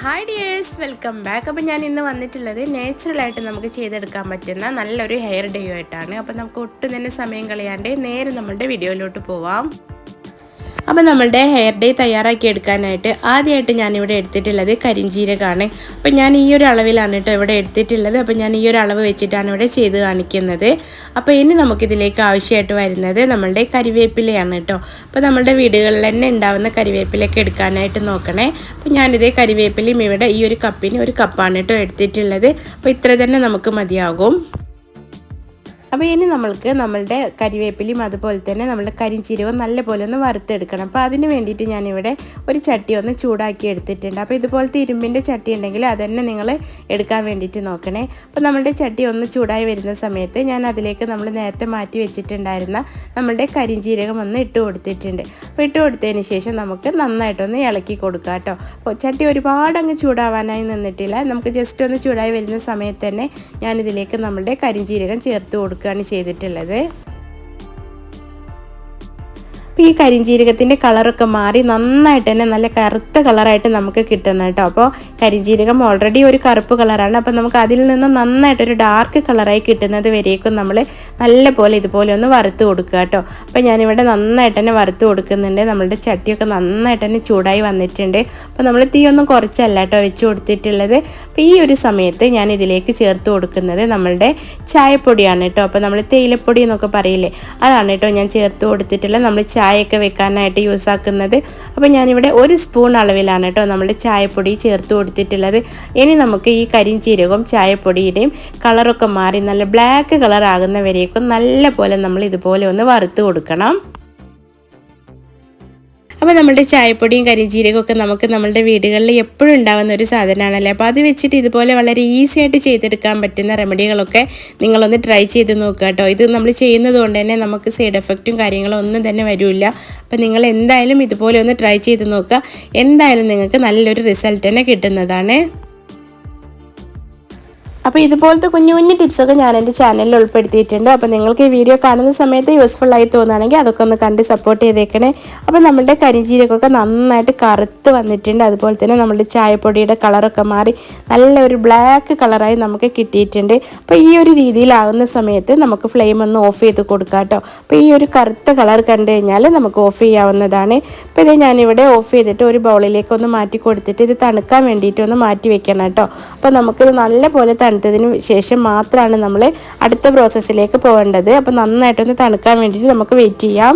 Hi dears welcome back അപ്പോൾ ഞാൻ ഇന്ന് വന്നിട്ടുള്ളത് നാച്ചുറലായിട്ട് നമുക്ക് ചെയ്തെടുക്കാൻ പറ്റുന്ന നല്ലൊരു ഹെയർ ഡേ ആയിട്ടാണ്. അപ്പോൾ നമുക്ക് ഒട്ടും തന്നെ സമയം കളയാണ്ട് നേരെ നമ്മളുടെ വീഡിയോയിലോട്ട് പോവാം. അപ്പോൾ നമ്മളുടെ ഹെയർ ഡേ തയ്യാറാക്കി എടുക്കാനായിട്ട് ആദ്യമായിട്ട് ഞാനിവിടെ എടുത്തിട്ടുള്ളത് കരിഞ്ചീരകമാണ് അപ്പോൾ ഞാൻ ഈ ഒരു അളവിലാണ് കേട്ടോ ഇവിടെ എടുത്തിട്ടുള്ളത്. അപ്പോൾ ഞാൻ ഈ ഒരു അളവ് വെച്ചിട്ടാണ് ഇവിടെ ചെയ്ത് കാണിക്കുന്നത്. അപ്പോൾ ഇനി നമുക്കിതിലേക്ക് ആവശ്യമായിട്ട് വരുന്നത് നമ്മളുടെ കരിവേപ്പിലയാണ് കേട്ടോ. അപ്പോൾ നമ്മളുടെ വീടുകളിൽ തന്നെ ഉണ്ടാവുന്ന കരിവേപ്പിലയൊക്കെ എടുക്കാനായിട്ട് നോക്കണേ. അപ്പോൾ ഞാനിതേ കരിവേപ്പിലയും ഇവിടെ ഈ ഒരു കപ്പിന് ഒരു കപ്പാണ് കേട്ടോ എടുത്തിട്ടുള്ളത്. അപ്പോൾ ഇത്ര തന്നെ നമുക്ക് മതിയാകും. അപ്പോൾ ഇനി നമ്മൾക്ക് നമ്മളുടെ കരിവേപ്പിലയും അതുപോലെ തന്നെ നമ്മളുടെ കരിഞ്ചീരകവും നല്ലപോലെ ഒന്ന് വറുത്തെടുക്കണം. അപ്പോൾ അതിന് വേണ്ടിയിട്ട് ഞാനിവിടെ ഒരു ചട്ടി ഒന്ന് ചൂടാക്കി എടുത്തിട്ടുണ്ട്. അപ്പോൾ ഇതുപോലത്തെ ഇരുമ്പിന്റെ ചട്ടി ഉണ്ടെങ്കിൽ അതന്നെ നിങ്ങൾ എടുക്കാൻ വേണ്ടിയിട്ട് നോക്കണേ. അപ്പോൾ നമ്മളുടെ ചട്ടി ഒന്ന് ചൂടായി വരുന്ന സമയത്ത് ഞാൻ അതിലേക്ക് നമ്മൾ നേരത്തെ മാറ്റി വെച്ചിട്ടുണ്ടായിരുന്ന നമ്മളുടെ കരിഞ്ചീരകം ഒന്ന് ഇട്ട് കൊടുത്തിട്ടുണ്ട്. അപ്പോൾ ഇട്ട് കൊടുത്തതിന് ശേഷം നമുക്ക് നന്നായിട്ടൊന്ന് ഇളക്കി കൊടുക്കാം കേട്ടോ. അപ്പോൾ ചട്ടി ഒരുപാട് അങ്ങ് ചൂടാവാനായി നിന്നിട്ടില്ല. നമുക്ക് ജസ്റ്റ് ഒന്ന് ചൂടായി വരുന്ന സമയത്ത് തന്നെ ഞാനിതിലേക്ക് നമ്മളുടെ കരിഞ്ചീരകം ചേർത്ത് കൊടുക്കും. കൊടുക്കുകയാണ് ചെയ്തിട്ടുള്ളത്. അപ്പോൾ ഈ കരിഞ്ജീരകത്തിന്റെ കളറൊക്കെ മാറി നന്നായിട്ട് തന്നെ നല്ല കറുത്ത കളറായിട്ട് നമുക്ക് കിട്ടണം കേട്ടോ. അപ്പോൾ കരിഞ്ജീരകം ഓൾറെഡി ഒരു കറുപ്പ് കളറാണ്. അപ്പോൾ നമുക്ക് അതിൽ നിന്ന് നന്നായിട്ടൊരു ഡാർക്ക് കളറായി കിട്ടുന്നത് വരേക്കും നമ്മൾ നല്ല പോലെ ഇതുപോലെ ഒന്ന് വറുത്ത് കൊടുക്കുക കേട്ടോ. അപ്പോൾ ഞാനിവിടെ നന്നായിട്ട് തന്നെ വറുത്ത് കൊടുക്കുന്നുണ്ട്. നമ്മളുടെ ചട്ടിയൊക്കെ നന്നായിട്ട് തന്നെ ചൂടായി വന്നിട്ടുണ്ട്. അപ്പോൾ നമ്മൾ തീയൊന്നും കുറച്ചല്ല കേട്ടോ വെച്ച് കൊടുത്തിട്ടുള്ളത്. അപ്പോൾ ഈ ഒരു സമയത്ത് ഞാൻ ഇതിലേക്ക് ചേർത്ത് കൊടുക്കുന്നത് നമ്മളുടെ ചായപ്പൊടിയാണ് കേട്ടോ. അപ്പോൾ നമ്മൾ തേയിലപ്പൊടി എന്നൊക്കെ പറയില്ലേ? അതാണ് കേട്ടോ ഞാൻ ചേർത്ത് കൊടുത്തിട്ടുള്ള നമ്മൾ ചായ ചായയൊക്കെ വെക്കാനായിട്ട് യൂസ് ആക്കുന്നത്. അപ്പോൾ ഞാനിവിടെ ഒരു സ്പൂൺ അളവിലാണ് കേട്ടോ നമ്മൾ ചായപ്പൊടി ചേർത്ത് കൊടുത്തിട്ടുള്ളത്. ഇനി നമുക്ക് ഈ കരിഞ്ചീരകവും ചായപ്പൊടിയുടെയും കളറൊക്കെ മാറി നല്ല ബ്ലാക്ക് കളർ ആകുന്നവരേക്കും നല്ല പോലെ നമ്മൾ ഇതുപോലെ ഒന്ന് വറുത്ത് കൊടുക്കണം. അപ്പോൾ നമ്മുടെ ചായപ്പൊടിയും കരിഞ്ചീരകവും ഒക്കെ നമുക്ക് നമ്മുടെ വീടുകളിൽ എപ്പോഴും ഉണ്ടാകുന്ന ഒരു സാധനമാണല്ലേ? അപ്പോൾ അത് വെച്ചിട്ട് ഇതുപോലെ വളരെ ഈസി ആയിട്ട് ചെയ്തെടുക്കാൻ പറ്റുന്ന റെമഡികളൊക്കെ നിങ്ങളൊന്ന് ട്രൈ ചെയ്ത് നോക്കുക കേട്ടോ. ഇത് നമ്മൾ ചെയ്യുന്നത് കൊണ്ട് തന്നെ നമുക്ക് സൈഡ് എഫക്റ്റും കാര്യങ്ങളും ഒന്നും തന്നെ വരില്ല. അപ്പോൾ നിങ്ങൾ എന്തായാലും ഇതുപോലെ ഒന്ന് ട്രൈ ചെയ്ത് നോക്കുക. എന്തായാലും നിങ്ങൾക്ക് നല്ലൊരു റിസൾട്ട് തന്നെ കിട്ടുന്നതാണ്. അപ്പോൾ ഇതുപോലത്തെ കുഞ്ഞു കുഞ്ഞു ടിപ്സൊക്കെ ഞാൻ എന്റെ ചാനലിൽ ഉൾപ്പെടുത്തിയിട്ടുണ്ട്. അപ്പോൾ നിങ്ങൾക്ക് ഈ വീഡിയോ കാണുന്ന സമയത്ത് യൂസ്ഫുൾ ആയി തോന്നുകയാണെങ്കിൽ അതൊക്കെ ഒന്ന് കണ്ട് സപ്പോർട്ട് ചെയ്തേക്കണേ. അപ്പോൾ നമ്മളുടെ കരിഞ്ചീരകമൊക്കെ നന്നായിട്ട് കറുത്ത് വന്നിട്ടുണ്ട്. അതുപോലെ തന്നെ നമ്മളുടെ ചായപ്പൊടിയുടെ കളറൊക്കെ മാറി നല്ലൊരു ബ്ലാക്ക് കളറായി നമുക്ക് കിട്ടിയിട്ടുണ്ട്. അപ്പോൾ ഈ ഒരു രീതിയിലാകുന്ന സമയത്ത് നമുക്ക് ഫ്ലെയിം ഒന്ന് ഓഫ് ചെയ്ത് കൊടുക്കാം കേട്ടോ അപ്പോൾ ഈ ഒരു കറുത്ത കളർ കണ്ടു കഴിഞ്ഞാൽ നമുക്ക് ഓഫ് ചെയ്യാവുന്നതാണ്. അപ്പോൾ ഇത് ഞാനിവിടെ ഓഫ് ചെയ്തിട്ട് ഒരു ബൗളിലേക്ക് ഒന്ന് മാറ്റി കൊടുത്തിട്ട് ഇത് തണുക്കാൻ വേണ്ടിയിട്ട് ഒന്ന് മാറ്റി വെക്കണം കേട്ടോ അപ്പോൾ നമുക്കിത് നല്ല പോലെ തണുത്തതിന് ശേഷം മാത്രമാണ് നമ്മൾ അടുത്ത പ്രോസസ്സിലേക്ക് പോകേണ്ടത് അപ്പോൾ നന്നായിട്ടൊന്ന് തണുക്കാൻ വേണ്ടിയിട്ട് നമുക്ക് വെയിറ്റ് ചെയ്യാം.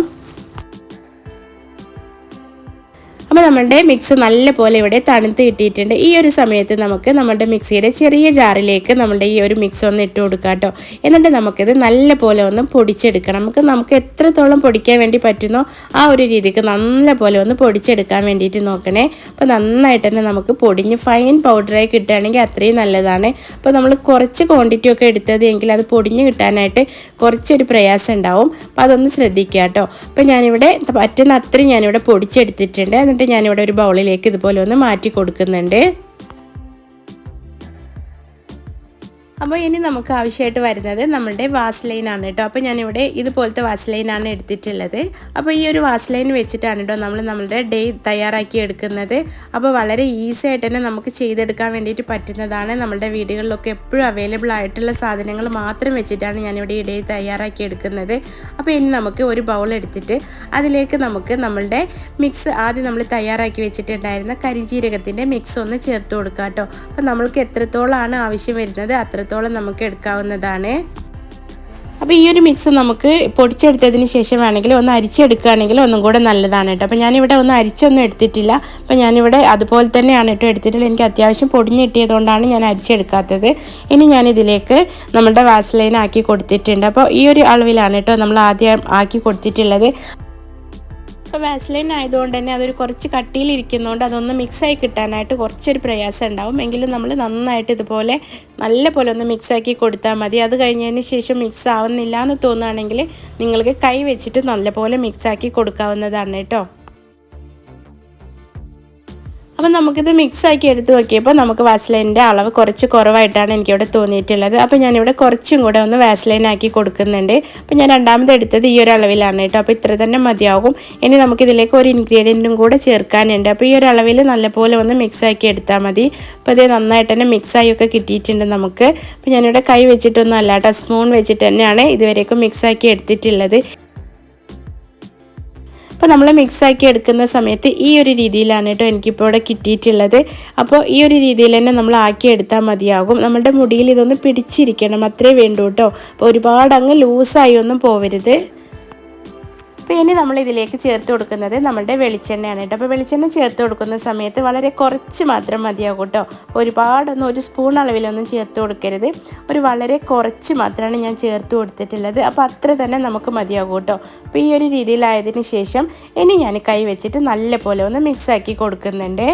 അപ്പോൾ നമ്മളുടെ മിക്സ് നല്ലപോലെ ഇവിടെ തണുത്ത് കിട്ടിയിട്ടുണ്ട്. ഈ ഒരു സമയത്ത് നമുക്ക് നമ്മുടെ മിക്സിയുടെ ചെറിയ ജാറിലേക്ക് നമ്മുടെ ഈ ഒരു മിക്സ് ഒന്ന് ഇട്ട് കൊടുക്കാം കേട്ടോ. എന്നിട്ട് നമുക്കിത് നല്ലപോലെ ഒന്ന് പൊടിച്ചെടുക്കണം. നമുക്ക് നമുക്ക് എത്രത്തോളം പൊടിക്കാൻ വേണ്ടി പറ്റുന്നോ ആ ഒരു രീതിക്ക് നല്ലപോലെ ഒന്ന് പൊടിച്ചെടുക്കാൻ വേണ്ടിയിട്ട് നോക്കണേ. അപ്പോൾ നന്നായിട്ട് തന്നെ നമുക്ക് പൊടിഞ്ഞ് ഫൈൻ പൗഡറായി കിട്ടുകയാണെങ്കിൽ അത്രയും നല്ലതാണ്. അപ്പോൾ നമ്മൾ കുറച്ച് ക്വാണ്ടിറ്റി ഒക്കെ എടുത്തത് എങ്കിൽ അത് പൊടിഞ്ഞ് കിട്ടാനായിട്ട് കുറച്ചൊരു പ്രയാസം ഉണ്ടാവും. അപ്പോൾ അതൊന്ന് ശ്രദ്ധിക്കുക കേട്ടോ. അപ്പോൾ ഞാനിവിടെ പറ്റുന്ന അത്രയും ഞാനിവിടെ പൊടിച്ചെടുത്തിട്ടുണ്ട്. എന്നിട്ട് ഞാനിവിടെ ഒരു ബൗളിലേക്ക് ഇതുപോലെ ഒന്ന് മാറ്റി കൊടുക്കുന്നുണ്ട്. അപ്പോൾ ഇനി നമുക്ക് ആവശ്യമായിട്ട് വരുന്നത് നമ്മളുടെ വാസ്ലൈനാണ് കേട്ടോ. അപ്പോൾ ഞാനിവിടെ ഇതുപോലത്തെ വാസ്ലൈനാണ് എടുത്തിട്ടുള്ളത്. അപ്പോൾ ഈ ഒരു വാസ്ലൈൻ വെച്ചിട്ടാണ് കേട്ടോ നമ്മൾ നമ്മളുടെ ഡേ തയ്യാറാക്കി എടുക്കുന്നത്. അപ്പോൾ വളരെ ഈസി ആയിട്ട് തന്നെ നമുക്ക് ചെയ്തെടുക്കാൻ വേണ്ടിയിട്ട് പറ്റുന്നതാണ്. നമ്മളുടെ വീടുകളിലൊക്കെ എപ്പോഴും അവൈലബിൾ ആയിട്ടുള്ള സാധനങ്ങൾ മാത്രം വെച്ചിട്ടാണ് ഞാനിവിടെ ഈ ഡേ തയ്യാറാക്കി എടുക്കുന്നത്. അപ്പോൾ ഇനി നമുക്ക് ഒരു ബൗൾ എടുത്തിട്ട് അതിലേക്ക് നമുക്ക് നമ്മളുടെ മിക്സ് ആദ്യം നമ്മൾ തയ്യാറാക്കി വെച്ചിട്ടുണ്ടായിരുന്ന കരിഞ്ചീരകത്തിന്റെ മിക്സ് ഒന്ന് ചേർത്ത് കൊടുക്കാം കേട്ടോ. അപ്പോൾ നമ്മൾക്ക് എത്രത്തോളമാണ് ആവശ്യം വരുന്നത് അത്രത്തോളം എത്രത്തോളം നമുക്ക് എടുക്കാവുന്നതാണ്. അപ്പോൾ ഈ ഒരു മിക്സ് നമുക്ക് പൊടിച്ചെടുത്തതിന് ശേഷം വേണമെങ്കിൽ ഒന്ന് അരിച്ചെടുക്കുകയാണെങ്കിൽ ഒന്നും കൂടെ നല്ലതാണ് കേട്ടോ. അപ്പോൾ ഞാനിവിടെ ഒന്ന് അരിച്ചൊന്നും എടുത്തിട്ടില്ല. അപ്പോൾ ഞാനിവിടെ അതുപോലെ തന്നെയാണ് കേട്ടോ എടുത്തിട്ടുള്ളത്. എനിക്ക് അത്യാവശ്യം പൊടിഞ്ഞ് കിട്ടിയതുകൊണ്ടാണ് ഞാൻ അരിച്ചെടുക്കാത്തത്. ഇനി ഞാനിതിലേക്ക് നമ്മുടെ വാസലൈൻ ആക്കി കൊടുത്തിട്ടുണ്ട്. അപ്പോൾ ഈ ഒരു അളവിലാണ് കേട്ടോ നമ്മൾ ആദ്യം ആക്കി കൊടുത്തിട്ടുള്ളത്. ഇപ്പോൾ വാസ്ലൈൻ ആയതുകൊണ്ട് തന്നെ അതൊരു കുറച്ച് കട്ടിയിലിരിക്കുന്നതുകൊണ്ട് അതൊന്ന് മിക്സായി കിട്ടാനായിട്ട് കുറച്ചൊരു പ്രയാസം ഉണ്ടാവും. എങ്കിലും നമ്മൾ നന്നായിട്ട് ഇതുപോലെ നല്ല പോലെ ഒന്ന് മിക്സാക്കി കൊടുത്താൽ മതി. അത് കഴിഞ്ഞതിന് ശേഷം മിക്സ് ആവുന്നില്ല എന്ന് തോന്നുകയാണെങ്കിൽ നിങ്ങൾക്ക് കൈ വെച്ചിട്ട് നല്ലപോലെ മിക്സാക്കി കൊടുക്കാവുന്നതാണ് കേട്ടോ. അപ്പം നമുക്കിത് മിക്സ് ആക്കി എടുത്ത് നോക്കിയപ്പോൾ നമുക്ക് വാസ്ലൈന്റെ അളവ് കുറച്ച് കുറവായിട്ടാണ് എനിക്കിവിടെ തോന്നിയിട്ടുള്ളത്. അപ്പോൾ ഞാനിവിടെ കുറച്ചും കൂടെ ഒന്ന് വാസ്ലൈൻ ആക്കി കൊടുക്കുന്നുണ്ട്. അപ്പോൾ ഞാൻ രണ്ടാമത് എടുത്തത് ഈ ഒരു അളവിലാണ് കേട്ടോ. അപ്പോൾ ഇത്ര തന്നെ മതിയാകും. ഇനി നമുക്കിതിലേക്ക് ഒരു ഇൻഗ്രീഡിയന്റും കൂടെ ചേർക്കാനുണ്ട്. അപ്പോൾ ഈ ഒരു അളവിൽ നല്ലപോലെ ഒന്ന് മിക്സ് ആക്കി എടുത്താൽ മതി. അപ്പോൾ ഇത് നന്നായിട്ട് തന്നെ മിക്സ് ആയൊക്കെ കിട്ടിയിട്ടുണ്ട് നമുക്ക്. അപ്പോൾ ഞാനിവിടെ കൈ വെച്ചിട്ടൊന്നും അല്ല കേട്ടോ. സ്പൂൺ വെച്ചിട്ട് തന്നെയാണ് ഇതുവരേക്കും മിക്സ് ആക്കി എടുത്തിട്ടുള്ളത്. അപ്പോൾ നമ്മൾ മിക്സാക്കി എടുക്കുന്ന സമയത്ത് ഈ ഒരു രീതിയിലാണ് കേട്ടോ എനിക്കിപ്പോൾ ഇവിടെ കിട്ടിയിട്ടുള്ളത്. അപ്പോൾ ഈ ഒരു രീതിയിൽ തന്നെ നമ്മൾ ആക്കി എടുത്താൽ മതിയാകും. നമ്മുടെ മുടിയിൽ ഇതൊന്ന് പിടിച്ചിരിക്കണം. അത്രേ വേണ്ടൂട്ടോ അപ്പോൾ ഒരുപാട് അങ്ങ് ലൂസായി ഒന്നും പോവരുത്. അപ്പോൾ ഇനി നമ്മൾ ഇതിലേക്ക് ചേർത്ത് കൊടുക്കുന്നത് നമ്മുടെ വെളിച്ചെണ്ണയാണ് കേട്ടോ. അപ്പോൾ വെളിച്ചെണ്ണ ചേർത്ത് കൊടുക്കുന്ന സമയത്ത് വളരെ കുറച്ച് മാത്രം മതിയാകും കേട്ടോ. ഒരുപാടൊന്നും ഒരു സ്പൂൺ അളവിലൊന്നും ചേർത്ത് കൊടുക്കരുത്. ഒരു വളരെ കുറച്ച് മാത്രമാണ് ഞാൻ ചേർത്ത് കൊടുത്തിട്ടുള്ളത്. അപ്പോൾ അത്ര തന്നെ നമുക്ക് മതിയാകും കേട്ടോ. അപ്പോൾ ഈ ഒരു രീതിയിലായതിന് ശേഷം ഇനി ഞാൻ കൈ വെച്ചിട്ട് നല്ല പോലെ ഒന്ന് മിക്സാക്കി കൊടുക്കുന്നുണ്ട്.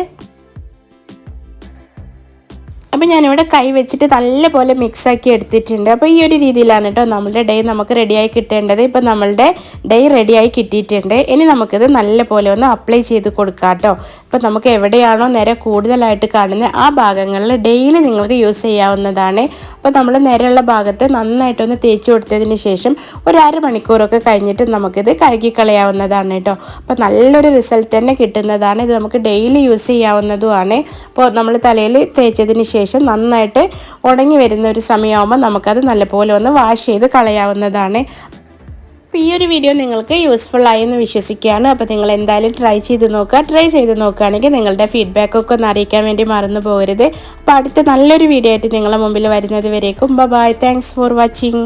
അപ്പോൾ ഞാനിവിടെ കൈ വെച്ചിട്ട് നല്ലപോലെ മിക്സാക്കി എടുത്തിട്ടുണ്ട്. അപ്പോൾ ഈ ഒരു രീതിയിലാണ് കേട്ടോ നമ്മുടെ ഡേ നമുക്ക് റെഡിയായി കിട്ടേണ്ടത്. ഇപ്പോൾ നമ്മളുടെ ഡേ റെഡിയായി കിട്ടിയിട്ടുണ്ട്. ഇനി നമുക്കിത് നല്ലപോലെ ഒന്ന് അപ്ലൈ ചെയ്ത് കൊടുക്കാം കേട്ടോ. ഇപ്പം നമുക്ക് എവിടെയാണോ നിര കൂടുതലായിട്ട് കാണുന്നത് ആ ഭാഗങ്ങളിൽ ഡെയിലി നിങ്ങൾക്ക് യൂസ് ചെയ്യാവുന്നതാണ്. അപ്പോൾ നമ്മൾ നിരയുള്ള ഭാഗത്ത് നന്നായിട്ടൊന്ന് തേച്ച് കൊടുത്തതിന് ശേഷം ഒരു അരമണിക്കൂറൊക്കെ കഴിഞ്ഞിട്ട് നമുക്കിത് കഴുകിക്കളയാവുന്നതാണ് കേട്ടോ. അപ്പോൾ നല്ലൊരു റിസൾട്ട് തന്നെ കിട്ടുന്നതാണ്. ഇത് നമുക്ക് ഡെയിലി യൂസ് ചെയ്യാവുന്നതുമാണ്. അപ്പോൾ നമ്മൾ തലയിൽ തേച്ചതിന് ശേഷം ശേഷം നന്നായിട്ട് ഉണങ്ങി വരുന്ന ഒരു സമയമാകുമ്പോൾ നമുക്കത് നല്ലപോലെ ഒന്ന് വാഷ് ചെയ്ത് കളയാവുന്നതാണ്. അപ്പോൾ ഈ ഒരു വീഡിയോ നിങ്ങൾക്ക് യൂസ്ഫുൾ ആയി എന്ന് വിശ്വസിക്കുകയാണ്. അപ്പോൾ നിങ്ങൾ എന്തായാലും ട്രൈ ചെയ്ത് നോക്കുക. ട്രൈ ചെയ്ത് നോക്കുകയാണെങ്കിൽ നിങ്ങളുടെ ഫീഡ്ബാക്കൊക്കെ ഒന്ന് അറിയിക്കാൻ വേണ്ടി മറന്നു പോകരുത്. അപ്പോൾ അടുത്ത നല്ലൊരു വീഡിയോ ആയിട്ട് നിങ്ങളുടെ മുമ്പിൽ വരുന്നത് വരേക്കും. Bye thanks for watching